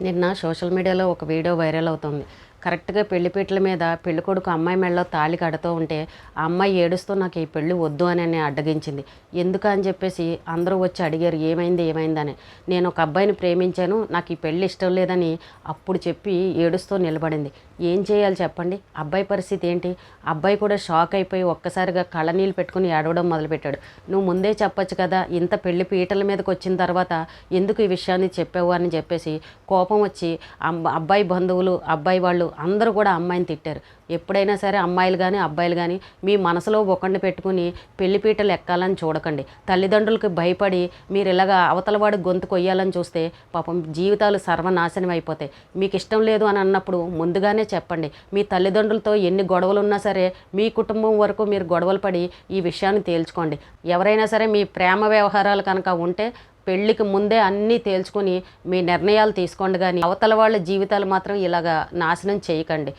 నిన్న సోషల్ మీడియాలో ఒక వీడియో వైరల్ అవుతుంది. కరెక్ట్గా పెళ్ళిపీటల మీద పెళ్ళికొడుకు అమ్మాయి మెడలో తాళి కడుతూ ఉంటే ఆ అమ్మాయి ఏడుస్తూ నాకు ఈ పెళ్ళి వద్దు అని అని అడ్డగించింది. ఎందుకు అని చెప్పేసి అందరూ వచ్చి అడిగారు ఏమైంది ఏమైందని నేను ఒక అబ్బాయిని ప్రేమించాను నాకు ఈ పెళ్ళి ఇష్టం లేదని అప్పుడు చెప్పి ఏడుస్తూ నిలబడింది. ఏం చేయాలి చెప్పండి? అబ్బాయి పరిస్థితి ఏంటి? అబ్బాయి కూడా షాక్ అయిపోయి ఒక్కసారిగా కళ్ళనీళ్ళు పెట్టుకుని ఏడవడం మొదలుపెట్టాడు. నువ్వు ముందే చెప్పొచ్చు కదా ఇంత పెళ్ళి పీటల మీదకి వచ్చిన తర్వాత ఎందుకు ఈ విషయాన్ని చెప్పావు అని చెప్పేసి కోపం వచ్చి అమ్మ- అబ్బాయి బంధువులు అబ్బాయి వాళ్ళు అందరూ కూడా అమ్మాయిని తిట్టారు. ఎప్పుడైనా సరే అమ్మాయిలు కానీ అబ్బాయిలు కానీ మీ మనసులో ఒకడిని పెట్టుకుని పెళ్ళి పీటలు ఎక్కాలని చూడకండి. తల్లిదండ్రులకు భయపడి మీరు ఇలాగ అవతలవాడి గొంతు కొయ్యాలని చూస్తే పాపం జీవితాలు సర్వనాశనం అయిపోతాయి. మీకు ఇష్టం లేదు అని అన్నప్పుడు ముందుగానే చెప్పండి. మీ తల్లిదండ్రులతో ఎన్ని గొడవలు ఉన్నా సరే మీ కుటుంబం వరకు మీరు గొడవలు పడి ఈ విషయాన్ని తేల్చుకోండి. ఎవరైనా సరే మీ ప్రేమ వ్యవహారాలు కనుక ఉంటే పెళ్ళికి ముందే అన్నీ తేల్చుకొని మీ నిర్ణయాలు తీసుకోండి కానీ అవతల వాళ్ళ జీవితాలు మాత్రం ఇలాగా నాశనం చేయకండి.